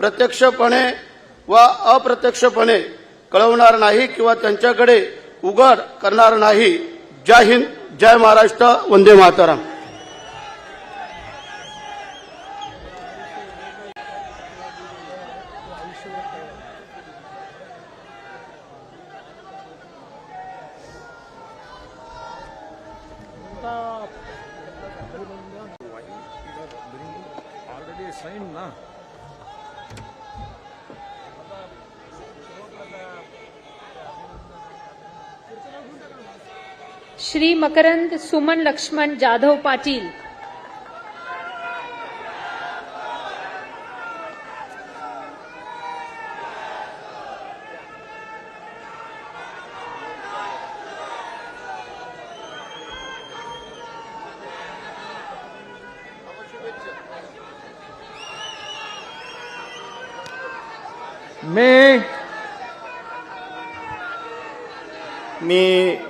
प्रत्यक्षपणे व अप्रत्यक्षपणे कळवणार नाही किंवा त्यांच्याकडे उघड करणार नाही. जय हिंद जय महाराष्ट्र वंदे मातरम. मकरंद सुमन लक्ष्मण जाधव पाटील। मैं मी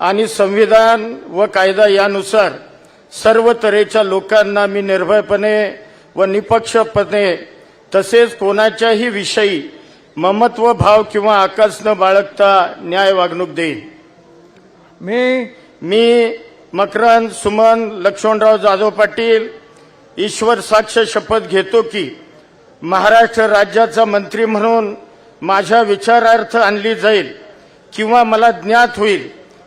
आणि संविधान व कायदा यानुसार सर्व तऱ्हेच्या लोकांना मी निर्भयपणे व निपक्षपणे तसेच कोणाच्याही विषयी ममत्व भाव किंवा आकाश न बाळगता न्याय वागणूक देईन. मैं मी मकरंद सुमन लक्ष्मणराव जाधव पाटील ईश्वर साक्ष शपथ घेतो की महाराष्ट्र राज्याचा मंत्री म्हणून माझ्या विचारार्थ आणली जाईल किंवा मला ज्ञात होईल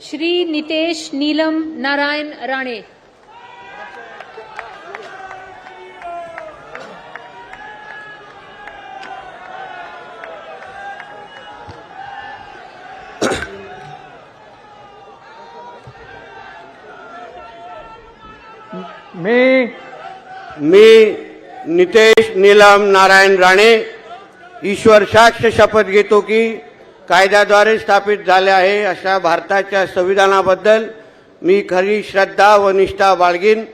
श्री नितेश नीलम नारायण राणे। मैं मी नितेश नीलम नारायण राणे। ईश्वर साक्ष शपथ घेतो की कायद्याद्वारे स्थापित झाले आहे अशा भारताच्या संविधानाबद्दल मी खरी श्रद्धा व निष्ठा बाळगीन.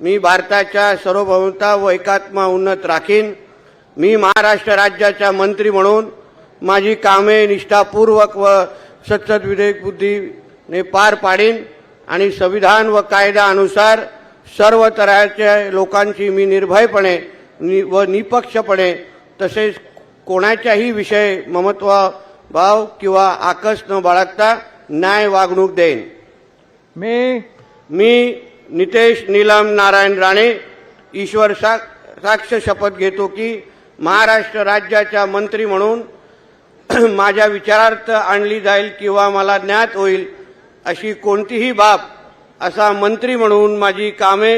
मी भारताच्या सर्वभौमता व एकात्मा उन्नत राखीन. मी महाराष्ट्र राज्याचा मंत्री म्हणून माझी कामे निष्ठापूर्वक व सतत विधेयक बुद्धीने पार पाडीन आणि संविधान व कायद्यानुसार सर्व तऱ्हेच्या लोकांची मी निर्भयपणे नि- व निपक्षपणे तसेच कोणाच्याही विषय ममत्व भाव किंवा आकस न बाळगता न्याय वागणूक देईन. मैं मी नितेश नीलम नारायण राणे ईश्वर साक्ष शपथ घेतो की महाराष्ट्र राज्याच्या मंत्री म्हणून माझ्या विचारार्थ आणली जाईल किंवा मला ज्ञात होईल अशी कोणतीही बाब असा मंत्री म्हणून माझी कामे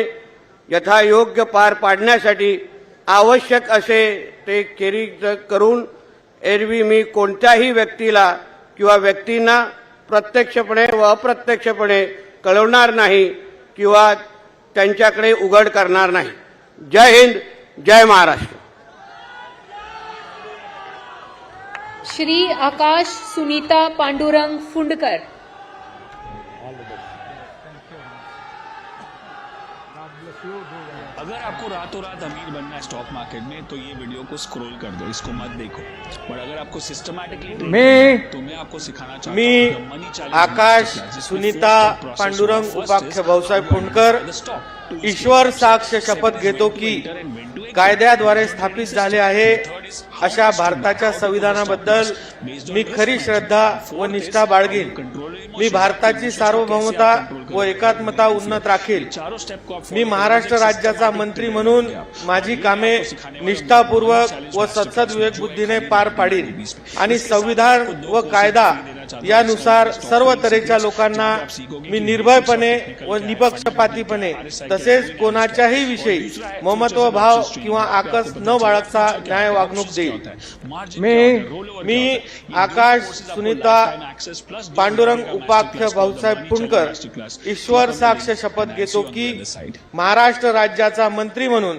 यथायोग्य पार पाडण्यासाठी आवश्यक असे ते खेरीज करून एरवी मी कोणत्याही व्यक्तीला किंवा व्यक्तींना प्रत्यक्षपणे व अप्रत्यक्षपणे कळवणार नाही किंवा त्यांच्याकडे उघड करणार नाही. जय हिंद जय महाराष्ट्र. श्री आकाश सुनीता पांडुरंग फुंडकर. अगर आपको रातों रात अमीर बनना है स्टॉक मार्केट में तो ये वीडियो को स्क्रॉल कर दो इसको मत देखो। बट अगर आपको सिस्टमॅटिकली मैं तो मैं आपको सिखाना चाहता मी हूं आकाश सुनीता पांडुरंग उपाख्य भाऊसाहेब फुंडकर to ईश्वर साक्ष शपथ घेतो की कायद्याद्वारे स्थापित झाले आहे अशा भारताच्या संविधानाबद्दल मी खरी श्रद्धा व निष्ठा बाळगेन. मी भारताची सार्वभौमता व एकात्मता उन्नत राखेल. मी महाराष्ट्र राज्याचा मंत्री म्हणून माझी कामे निष्ठापूर्वक व सत्सद विवेकबुद्धीने पार पाडील आणि संविधान व कायदा यानुसार सर्व तऱ्हेच्या लोकांना मी निर्भयपणे व निपक्षपातीपणे तसेच कोणाच्याही विषयी ममत्व भाव किंवा. आकस न बाळगता न्याय वागणूक देईल मैं- मी आकाश सुनीता पांडुरंग उपाख्य भाऊसाहेब class. ईश्वर साक्ष शपथ घेतो की. महाराष्ट्र राज्याचा मंत्री म्हणून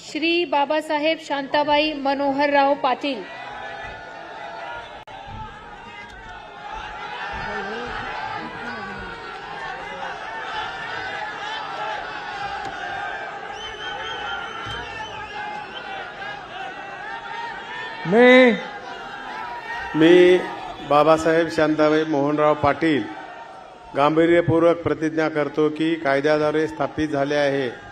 श्री बाबासाहेब शांताबाई मनोहरराव पाटील. मैं मी बाबासाहेब शांताबाई मोहनराव पाटील गांभीर्यपूर्वक प्रतिज्ञा करतो की कायद्याद्वारे स्थापित झाले आहे.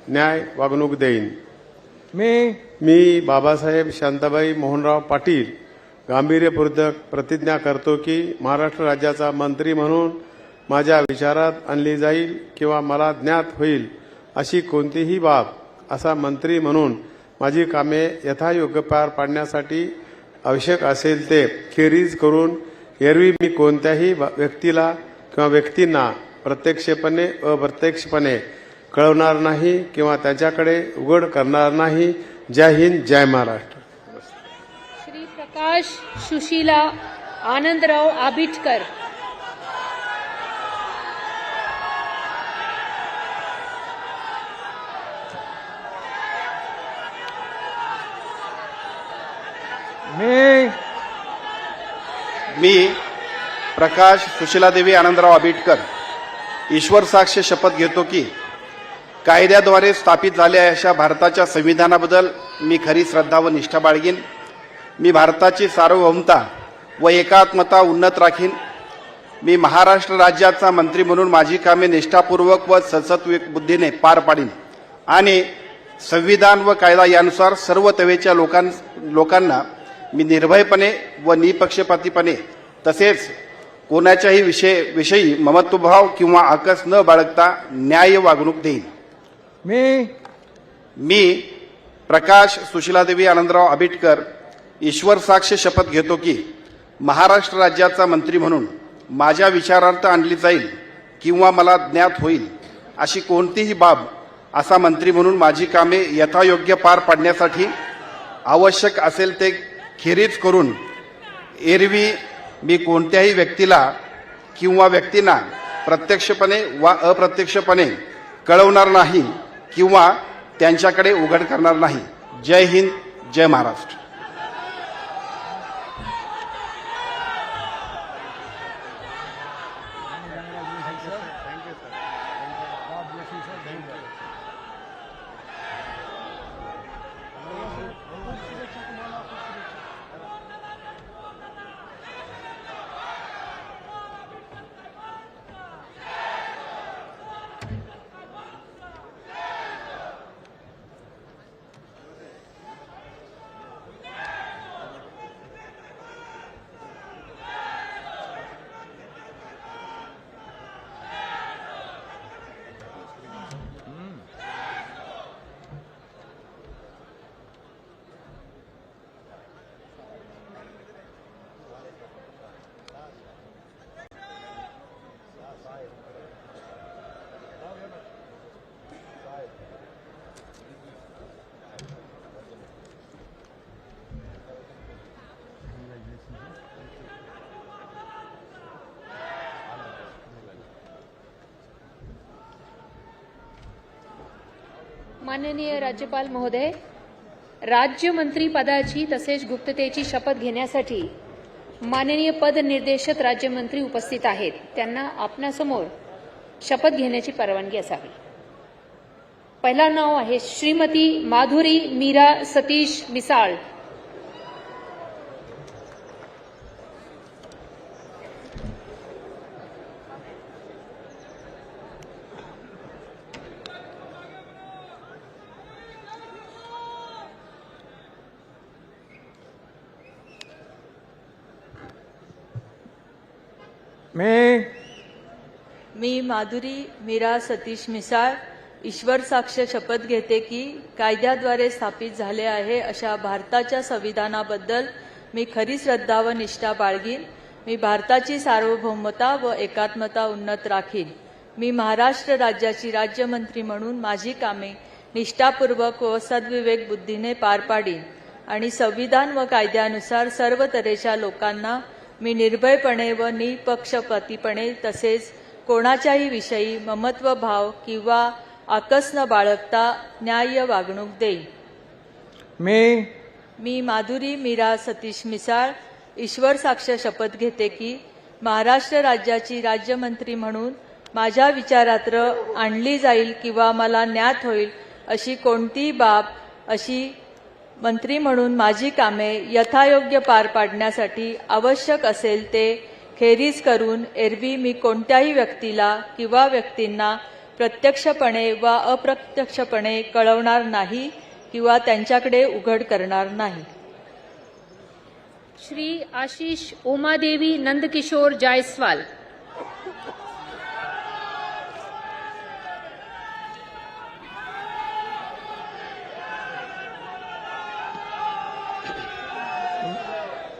न्याय वागणूक देईन. मैं मी बाबासाहेब शांताबाई मोहनराव पाटील गांभीर्यपूर्वक प्रतिज्ञा करतो की महाराष्ट्र राज्याचा मंत्री म्हणून माझ्या विचारात आणली जाईल किंवा मला ज्ञात होईल अशी कोणतीही बाब असा मंत्री म्हणून माझी कामे यथायोग्य पार पाडण्यासाठी आवश्यक असेल ते खेरीज करून एरवी मी कोणत्याही व्यक्तीला किंवा व्यक्तींना प्रत्यक्षपणे अप्रत्यक्षपणे कळवणार नाही किंवा त्यांच्याकडे उघड करणार नाही. जय हिंद जय महाराष्ट्र. श्री प्रकाश सुशीला आनंदराव आबिटकर. मैं मी प्रकाश सुशीलादेवी आनंदराव आबिटकर. ईश्वर साक्ष शपथ घेतो की कायद्याद्वारे स्थापित झालेल्या अशा भारताच्या संविधानाबद्दल मी खरी श्रद्धा व निष्ठा बाळगीन. मी भारताची सार्वभौमता व एकात्मता उन्नत राखीन. मी महाराष्ट्र राज्याचा मंत्री म्हणून माझी कामे निष्ठापूर्वक व सतत बुद्धीने पार पाडीन. आणि संविधान व कायदा यानुसार सर्व तवेच्या लोकां लोकांना मी निर्भयपणे व निपक्षपातीपणे तसेच कोणाच्याही विषय विषयी ममत्वभाव किंवा आकस न बाळगता न्याय वागणूक देईन. मी मी प्रकाश सुशीलादेवी आनंदराव आबिटकर ईश्वर साक्ष शपथ घेतो की महाराष्ट्र राज्याचा मंत्री म्हणून माझ्या विचारार्थ आणली जाईल किंवा मला ज्ञात होईल अशी कोणतीही बाब असा मंत्री म्हणून माझी कामे यथायोग्य पार पाडण्यासाठी आवश्यक असेल ते खेरीज करून एरवी मी कोणत्याही व्यक्तीला किंवा व्यक्तींना प्रत्यक्षपणे वा अप्रत्यक्षपणे कळवणार नाही. किंवा त्यांच्याकडे उघड करणार नाही. जय हिंद जय महाराष्ट्र. माननीय राज्यपाल महोदय राज्यमंत्री पदाची तसेच गुप्ततेची शपथ घेण्यासाठी माननीय पद निर्देशक राज्यमंत्री उपस्थित आहेत. त्यांना आपणासमोर शपथ घेण्याची परवानगी असावी. पहिला नाव आहे श्रीमती माधुरी मीरा सतीश मिसाळ मी मी माधुरी मीरा सतीश मिसाळ ईश्वर साक्ष शपथ घेते की कायद्याद्वारे स्थापित झाले आहे अशा भारताच्या संविधानाबद्दल मी खरी श्रद्धा व निष्ठा बाळगीन. मी भारताची सार्वभौमता व एकात्मता उन्नत राखीन. मी महाराष्ट्र राज्याची राज्यमंत्री म्हणून माझी कामे निष्ठापूर्वक व सद्विवेक बुद्धीने पार पाडीन. आणि संविधान व कायद्यानुसार सर्व तऱ्हेच्या लोकांना मी निर्भयपणे व निपक्षपातीपणे तसेच कोणाच्याही विषयी ममत्व भाव किंवा आकस न बाळगता न्याय्य वागणूक देईन. मी मी माधुरी मीरा सतीश मिसाळ ईश्वर साक्ष शपथ घेते की महाराष्ट्र राज्याची राज्यमंत्री म्हणून माझ्या विचारात्र आणली जाईल किंवा मला ज्ञात होईल अशी कोणतीही बाब अशी मंत्री म्हणून माझी कामे यथायोग्य पार पाडण्यासाठी आवश्यक असेल ते खेरीज करून एरवी मी कोणत्याही व्यक्तीला किंवा व्यक्तींना प्रत्यक्षपणे वा अप्रत्यक्षपणे कळवणार नाही किंवा त्यांच्याकडे उघड करणार नाही. श्री आशिष उमादेवी नंदकिशोर जायस्वाल.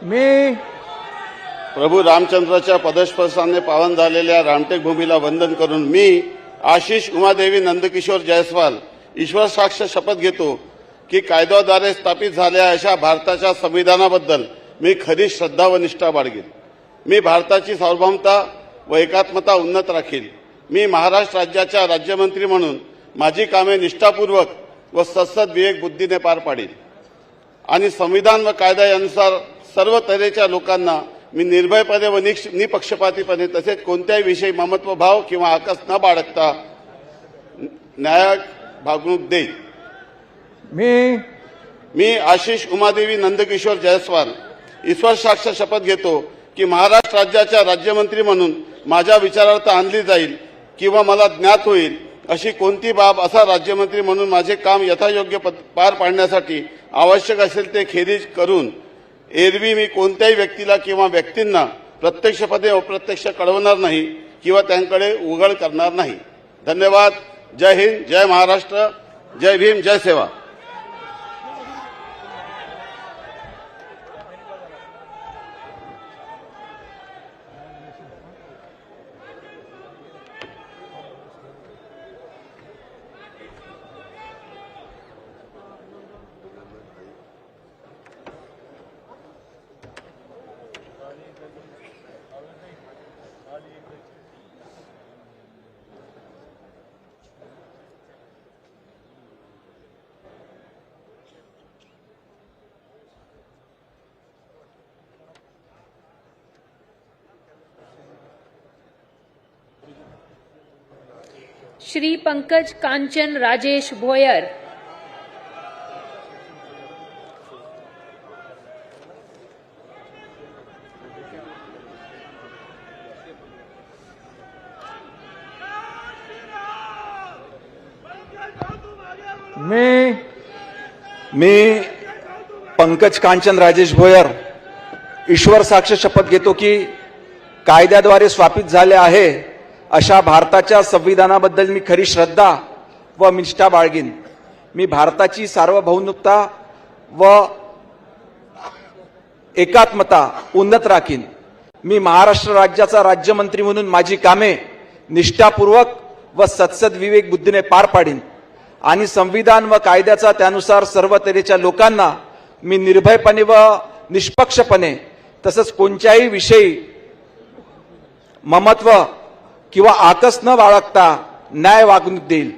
मी प्रभू रामचंद्राच्या पदस्पर्शाने पावन झालेल्या रामटेक भूमीला वंदन करून मी आशिष उमादेवी नंदकिशोर जयस्वाल ईश्वर साक्ष शपथ घेतो की कायद्याद्वारे स्थापित झालेल्या अशा भारताच्या संविधानाबद्दल मी खरी श्रद्धा व निष्ठा बाळगेन. मी भारताची सार्वभौमता व एकात्मता उन्नत राखील मी महाराष्ट्र राज्याच्या राज्यमंत्री म्हणून माझी कामे निष्ठापूर्वक व सत्सद विवेक बुद्धीने पार पाडील आणि संविधान व कायदा यानुसार सर्व तऱ्हेच्या लोकांना मी निर्भयपणे व निक्ष निपक्षपातीपणे तसेच कोणत्याही विषयी ममत्व भाव किंवा आकस न बाळगता न्याय वागणूक देईन. मी मी आशिष उमादेवी नंदकिशोर जयस्वाल ईश्वर साक्ष शपथ घेतो की महाराष्ट्र राज्याच्या राज्यमंत्री म्हणून माझ्या विचारार्थ आणली जाईल किंवा मला ज्ञात होईल अशी कोणती बाब असा राज्यमंत्री म्हणून माझे काम यथायोग्य पार पाडण्यासाठी आवश्यक असेल ते खेरीज करून एरवी मी कोणत्याही व्यक्तीला किंवा व्यक्तींना प्रत्यक्षपदे अप्रत्यक्ष कळवणार नाही किंवा त्यांकडे उघड करणार नाही. धन्यवाद. जय हिंद जय महाराष्ट्र जय भीम जय सेवा. श्री पंकज कांचन राजेश भोयर. मी मी पंकज कांचन राजेश भोयर ईश्वर साक्ष शपथ घेतो की कायद्याद्वारे स्थापित झाले आहे. अशा भारताच्या संविधानाबद्दल मी खरी श्रद्धा व निष्ठा बाळगीन. मी भारताची सार्वभौमता व एकात्मता उन्नत राखीन. मी महाराष्ट्र राज्याचा राज्यमंत्री म्हणून माझी कामे निष्ठापूर्वक व सत्सद विवेक बुद्धीने पार पाडीन. आणि संविधान व कायद्याचा त्यानुसार सर्व तऱ्हेच्या लोकांना मी निर्भयपणे व निष्पक्षपणे तसंच कोणत्याही विषयी ममत्व किंवा आकस न बाळगता न्याय वागणूक देईल.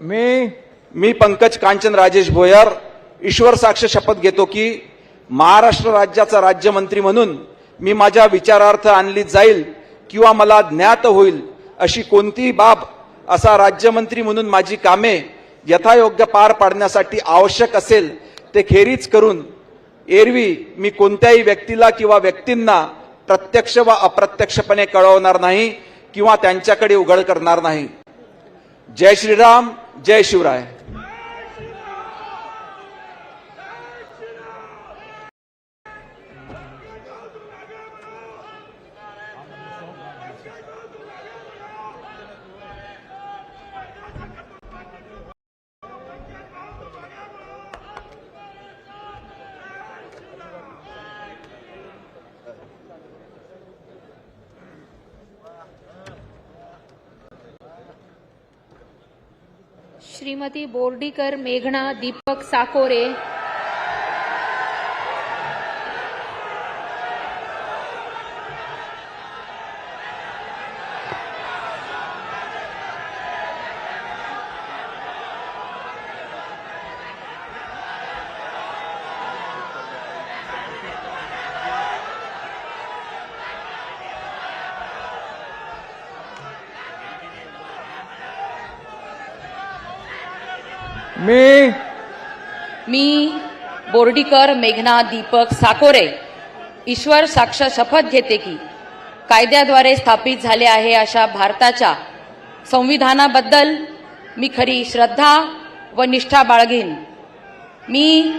मी मी पंकज कांचन राजेश भोयर ईश्वर साक्ष शपथ घेतो की महाराष्ट्र राज्याचा राज्यमंत्री म्हणून मी माझ्या विचारार्थ आणली जाईल किंवा मला ज्ञात होईल अशी कोणतीही बाब असा राज्यमंत्री म्हणून माझी कामे यथायोग्य पार पाडण्यासाठी आवश्यक असेल ते खेरीज करून एरवी मी कोणत्याही व्यक्तीला किंवा व्यक्तींना प्रत्यक्ष व अप्रत्यक्षपणे कळवणार नाही. किंवा त्यांच्याकडे उघड करणार नाही. जय श्रीराम जय शिवराय. श्रीमती बोर्डीकर मेघना दीपक साकोरे मी मी बोर्डीकर मेघना दीपक साकोरे ईश्वर साक्ष शपथ घेते की कायद्याद्वारे स्थापित झाले आहे अशा भारताच्या संविधानाबद्दल मी खरी श्रद्धा व निष्ठा बाळगीन. मी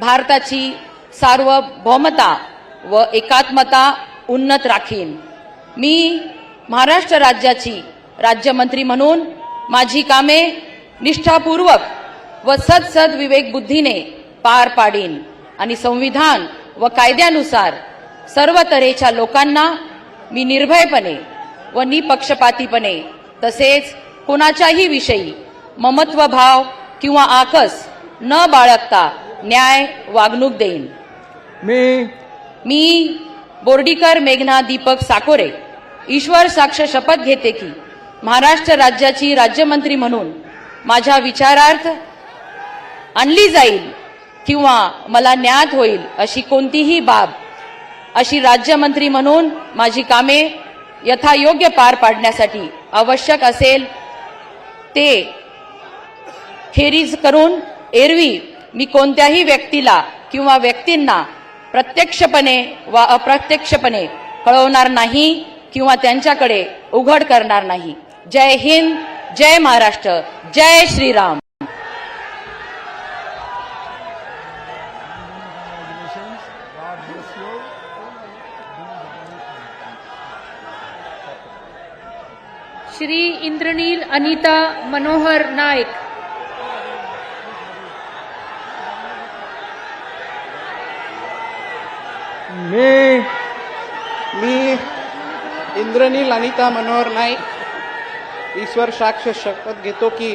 भारताची सार्वभौमता व एकात्मता उन्नत राखीन. मी महाराष्ट्र राज्याची राज्यमंत्री म्हणून माझी कामे निष्ठापूर्वक व सदसद विवेक बुद्धीने पार पाडीन. आणि संविधान व कायद्यानुसार सर्व तऱ्हेच्या लोकांना मी निर्भयपणे व निपक्षपातीपणे तसेच कोणाच्याही विषयी ममत्व भाव किंवा आकस न बाळगता न्याय वागणूक देईन. मी मी बोर्डीकर मेघना दीपक साकोरे ईश्वर साक्ष शपथ घेते की महाराष्ट्र राज्याची राज्यमंत्री म्हणून माझ्या विचारार्थ आणली जाईल किंवा मला ज्ञात होईल अशी कोणतीही बाब अशी राज्यमंत्री म्हणून माझी कामे यथायोग्य पार पाडण्यासाठी आवश्यक असेल ते खेरीज करून एरवी मी कोणत्याही व्यक्तीला किंवा व्यक्तींना प्रत्यक्षपणे वा अप्रत्यक्षपणे कळवणार नाही किंवा त्यांच्याकडे उघड करणार नाही. जय हिंद जय महाराष्ट्र जय श्रीराम. श्री इंद्रनील अनिता मनोहर नाईक मी मी इंद्रनील अनिता मनोहर नाईक. ईश्वर साक्ष शपथ घेतो की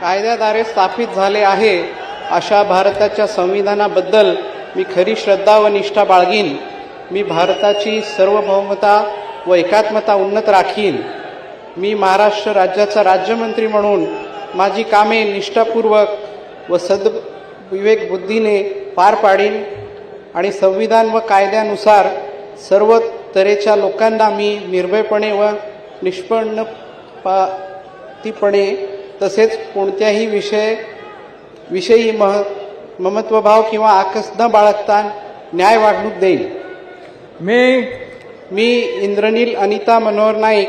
कायद्याद्वारे स्थापित झाले आहे अशा भारताच्या संविधानाबद्दल मी खरी श्रद्धा व निष्ठा बाळगीन. मी भारताची सार्वभौमता व एकात्मता उन्नत राखीन. मी महाराष्ट्र राज्याचा राज्यमंत्री म्हणून माझी कामे निष्ठापूर्वक व सद्विवेक बुद्धीने पार पाडीन आणि संविधान व कायद्यानुसार सर्व तऱ्हेच्या लोकांना मी निर्भयपणे व निष्पन्नपातीपणे तसेच कोणत्याही विषय विषयी मह ममत्वभाव किंवा आकस न बाळगता न्याय वागणूक देईन. मी मी इंद्रनील अनिता मनोहर नाईक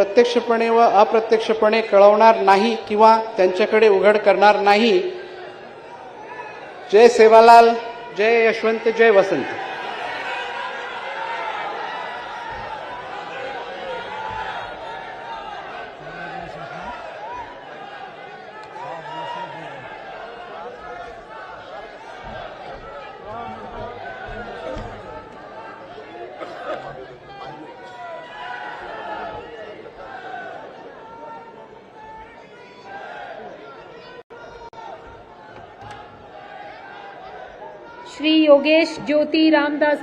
प्रत्यक्षपणे व अप्रत्यक्षपणे कळवणार नाही किंवा त्यांच्याकडे उघड करणार नाही. जय सेवालाल जय यशवंत जय वसंत. श्री योगेश ज्योती रामदास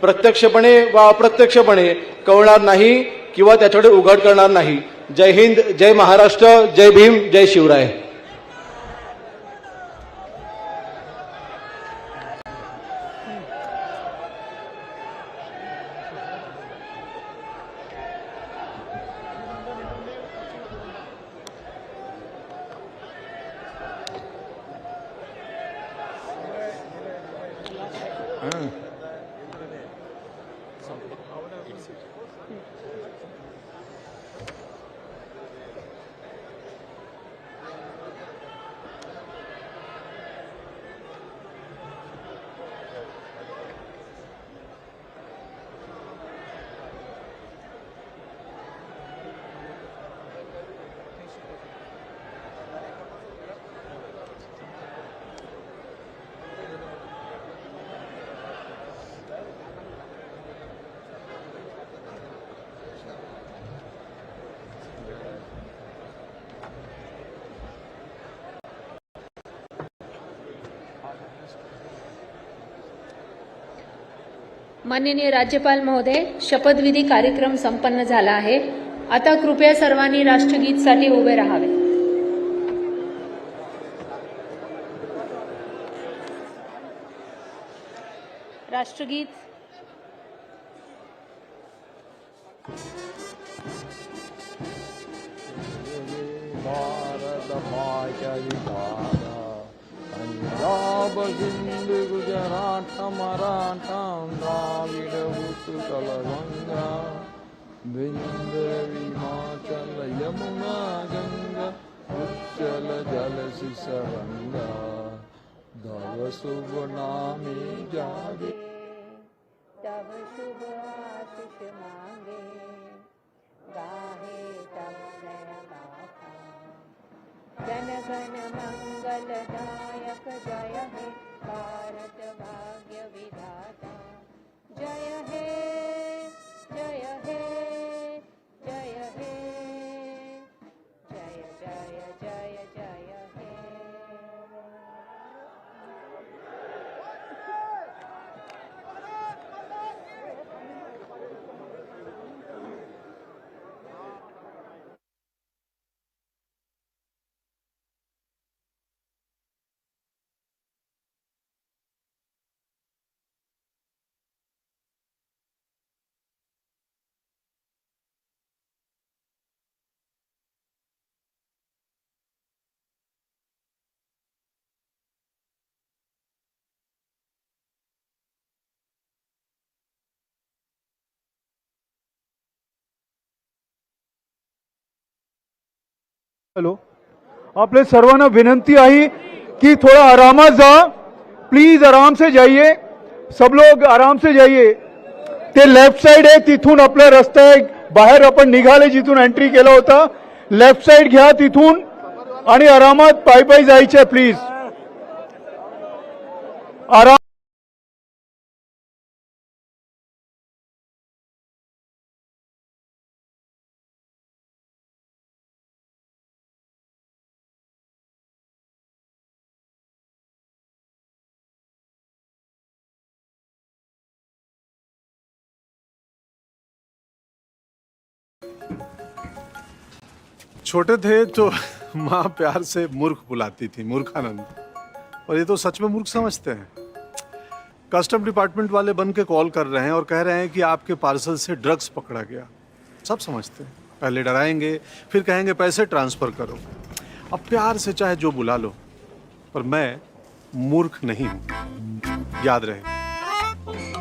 प्रत्यक्षपणे वा अप्रत्यक्षपणे कळणार नाही किंवा त्याच्याकडे उघड करणार नाही. जय हिंद जय महाराष्ट्र जय भीम जय शिवराय. माननीय राज्यपाल महोदय शपथविधी कार्यक्रम संपन्न झाला आहे. आता कृपया सर्वांनी राष्ट्रगीतसाठी उभे राहावे. राष्ट्रगीत. पंजाब गुजरात मराठा कलगङ्गा गंगा यमुना गङ्गा उच्चल जल सिसरंगा। धव शुभ नामे जागे। तव शुभ आशिष मांगे। गाहे तव जय गाथा जन गण मंगलदायक जय हे। भारत भाग्य विधाता। जय हे हॅलो? आपले सर्वांना विनंती आहे कि थोड़ा आरामात जा. प्लीज आराम से जाइए. सब लोग आराम से जाइए. ते लेफ्ट साइड आहे तिथून आपला रस्ता आहे. बाहेर आपण निघाले जिथून एंट्री केला होता. लेफ्ट साइड घ्या तिथून आणि आरामात पायी पायी जायचे प्लीज आराम छोटे थे तो माँ प्यार से मूर्ख बुलाती थी, मूर्खानंद। और ये तो सच में मूर्ख समझते हैं। कस्टम डिपार्टमेंट वाले बन के कॉल कर रहे हैं और कह रहे हैं कि आपके पार्सल से ड्रग्स पकड़ा गया। सब समझते हैं। पहले डराएँगे, फिर कहेंगे पैसे ट्रांसफ़र करो। अब प्यार से चाहे जो बुला लो, पर मैं मूर्ख नहीं हूँ। याद रहे,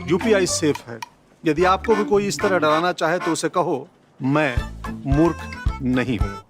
यूपीआई सेफ़ है। यदि आपको भी कोई इस तरह डराना चाहे तो उसे कहो, मैं मूर्ख नहीं हूँ।